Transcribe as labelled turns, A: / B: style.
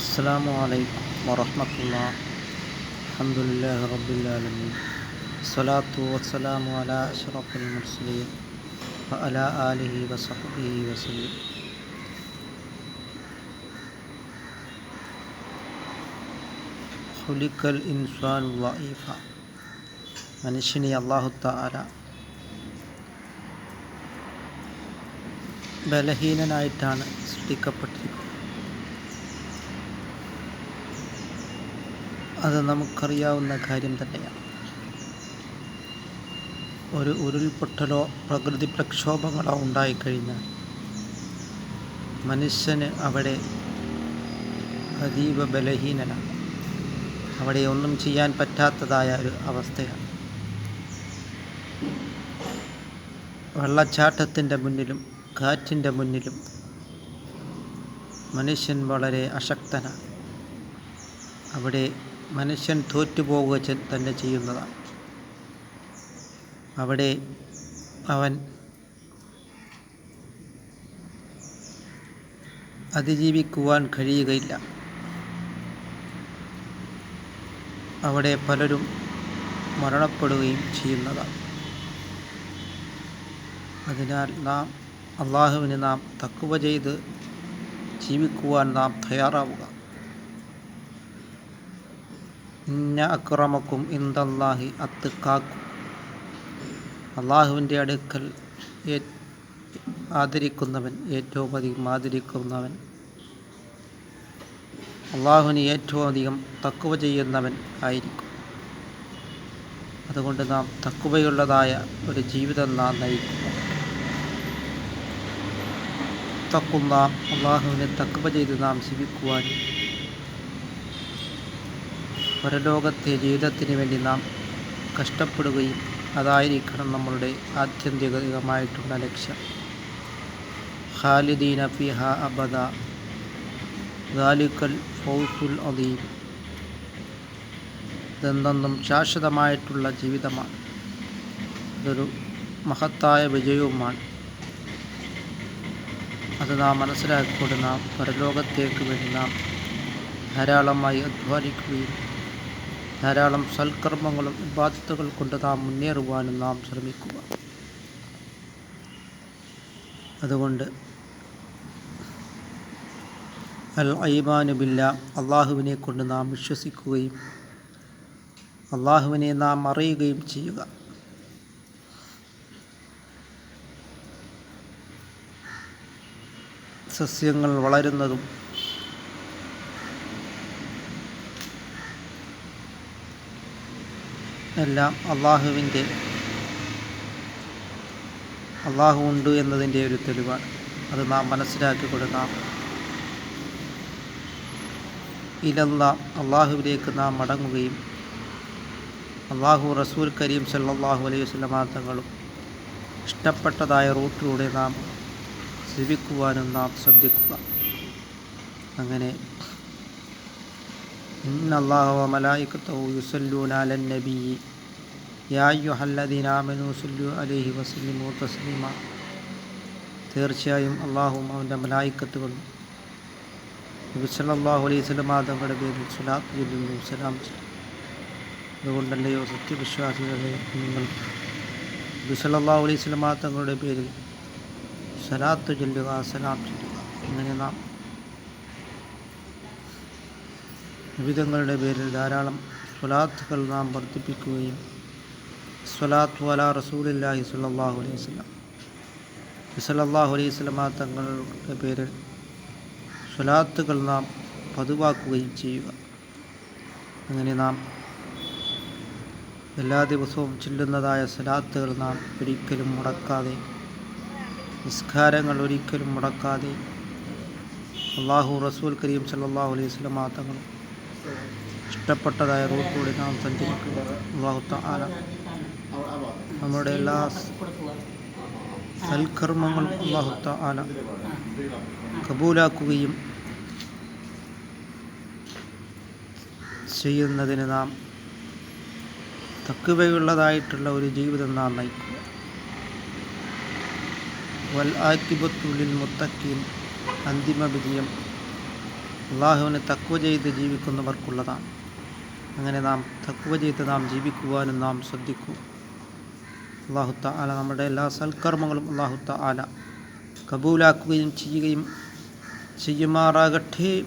A: السلام عليكم ورحمة الله الحمد لله رب العالمين الصلاة والسلام على أشرف المرسلين وعلى آله وصحبه وسلم خلق الإنسان ضعيفا മനുഷ്യനെ അള്ളാഹു താല ബലഹീനനായിട്ടാണ് സൃഷ്ടിക്കപ്പെട്ടിരിക്കുന്നത് അത് നമുക്കറിയാവുന്ന കാര്യം തന്നെയാണ്. ഒരു ഉരുൾപൊട്ടലോ പ്രകൃതി പ്രക്ഷോഭങ്ങളോ ഉണ്ടായിക്കഴിഞ്ഞാൽ മനുഷ്യന് അവിടെ അതീവ ബലഹീനനാണ്. അവിടെ ഒന്നും ചെയ്യാൻ പറ്റാത്തതായ ഒരു അവസ്ഥയാണ്. വെള്ളച്ചാട്ടത്തിന്റെ മുന്നിലും കാറ്റിന്റെ മുന്നിലും മനുഷ്യൻ വളരെ അശക്തനാണ്. അവിടെ മനുഷ്യൻ തോറ്റുപോവുക ചെ- തന്നെ ചെയ്യുന്നതാണ് അവിടെ അവൻ അതിജീവിക്കുവാൻ കഴിയുകയില്ല. അവിടെ പലരും മരണപ്പെടുകയും ചെയ്യുന്നതാണ് അതിനാൽ നാം അള്ളാഹുവിന് നാം തക്കുവ ചെയ്ത് ജീവിക്കുവാൻ നാം തയ്യാറാവുക. ഇന്ന അക്രമക്കും ഇന്ദല്ലാഹി അത്തുക്കാക്കും അള്ളാഹുവിന്റെ അടുക്കൽ ആദരിക്കുന്നവൻ ഏറ്റവും അധികം ആദരിക്കുന്നവൻ. അള്ളാഹുവിന് ഏറ്റവും അധികം തക്കുവ ചെയ്യുന്നവൻ ആയിരിക്കും. അതുകൊണ്ട് നാം തക്കുവയുള്ളതായ ഒരു ജീവിതം നാം നയിക്കുന്നു. തക്കുന്ന അള്ളാഹുവിനെ തക്കുവ ചെയ്ത് നാം ജീവിക്കുവാനും പരലോകത്തെ ജീവിതത്തിന് വേണ്ടി നാം കഷ്ടപ്പെടുകയും അതായിരിക്കണം നമ്മളുടെ ആത്യന്തികമായിട്ടുള്ള ലക്ഷ്യം. ഖാലിദീന ഫിഹ അബദ. ദാലിക്കൽ ഫൗസുൽ അദീം. ഇതെന്തെന്നും ശാശ്വതമായിട്ടുള്ള ജീവിതമാണ്. ഇതൊരു മഹത്തായ വിജയവുമാണ്. അത് നാം മനസ്സിലാക്കിക്കൊണ്ട് നാം പരലോകത്തേക്ക് വേണ്ടി നാം ധാരാളമായി അധ്വാനിക്കുകയും ധാരാളം സൽക്കർമ്മങ്ങളും ബാധ്യതകൾ കൊണ്ട് നാം മുന്നേറുവാനും നാം ശ്രമിക്കുക. അതുകൊണ്ട് അൽ ഐമാനു ബില്ല അള്ളാഹുവിനെ കൊണ്ട് നാം വിശ്വസിക്കുകയും അള്ളാഹുവിനെ നാം അറിയുകയും ചെയ്യുക. സസ്യങ്ങൾ വളരുന്നതും എല്ലാം അള്ളാഹുവിന്റെ അള്ളാഹു ഉണ്ട് എന്നതിന്റെ ഒരു തെളിവാണ്. അത് നാം മനസ്സിലാക്കി കൊടുക്കാം ഇലല്ല അള്ളാഹുവിലേക്ക് നാം മടങ്ങുകയും അള്ളാഹു റസൂൽ കരീം സല്ലാഹു അലൈഹി വസല്ലമ തങ്ങളും ഇഷ്ടപ്പെട്ടതായ റൂട്ടിലൂടെ നാം ജീവിക്കുവാനും നാം ശ്രദ്ധിക്കുക. അങ്ങനെ ഇന്ന الله وملائكته يصلون യുസല്ലൂന النبي. يا അയ്യുഹല്ലദീന ആമനൂ സല്ലു അലൈഹി وسلموا تسليما. തീർച്ചയായും അള്ളാഹും അവന്റെ മലായിക്കത്തുകളും അലൈഹി സ്വലം തങ്ങളുടെ പേരിൽ സ്വലാത്ത് ചൊല്ലുന്നു അതുകൊണ്ടല്ലയോ സത്യവിശ്വാസികളെ നിങ്ങൾ നബി അലൈഹി സ്വലം തങ്ങളുടെ പേരിൽ സലാത്ത് ചൊല്ലുക സലാം ചൊല്ലുക. അങ്ങനെ നാം വിവിധങ്ങളുടെ പേരിൽ ധാരാളം സ്വലാത്തുകൾ നാം വർദ്ധിപ്പിക്കുകയും സ്വലാത്ത് അല റസൂലില്ലാഹി സ്വല്ലല്ലാഹു അലൈഹി വസല്ലം. സല്ലല്ലാഹു അലൈഹി വസല്ലമ തങ്ങളുടെ പേരിൽ സ്വലാത്തുകൾ നാം പതിവാക്കുകയും ചെയ്യുക. അങ്ങനെ നാം എല്ലാ ദിവസവും ചെല്ലുന്നതായ സ്വലാത്തുകൾ നാം ഒരിക്കലും മുടക്കാതെ നിസ്കാരങ്ങൾ ഒരിക്കലും മുടക്കാതെ അള്ളാഹു റസൂൽ കരീം സല്ലാഹു അലൈഹി വസല്ലമ തങ്ങളും ഇഷ്ടപ്പെട്ടതായ റൂട്ട് കൂടി നാം സഞ്ചരിക്കുക. അള്ളാഹുത്ത ആല നമ്മുടെ എല്ലാ സൽക്കർമ്മങ്ങളും അള്ളാഹുത്ത ആല കബൂലാക്കുകയും ചെയ്യുന്നതിന് നാം തക്കുവയുള്ളതായിട്ടുള്ള ഒരു ജീവിതം നാം നയിക്കുക. വൽ ആക്കിബത്തുള്ളിൽ മുത്തക്കീൻ അന്തിമ വിജയം. അള്ളാഹുവിന് തക്കുവ ചെയ്ത് ജീവിക്കുന്നവർക്കുള്ളതാണ്. അങ്ങനെ നാം തക്കുവ ചെയ്ത് നാം ജീവിക്കുവാനും നാം ശ്രദ്ധിക്കും. അള്ളാഹുത്ത ആല നമ്മുടെ എല്ലാ സൽക്കർമ്മങ്ങളും അള്ളാഹുത്ത ആല കബൂലാക്കുകയും ചെയ്യുകയും ചെയ്യുമാറാകട്ടെ.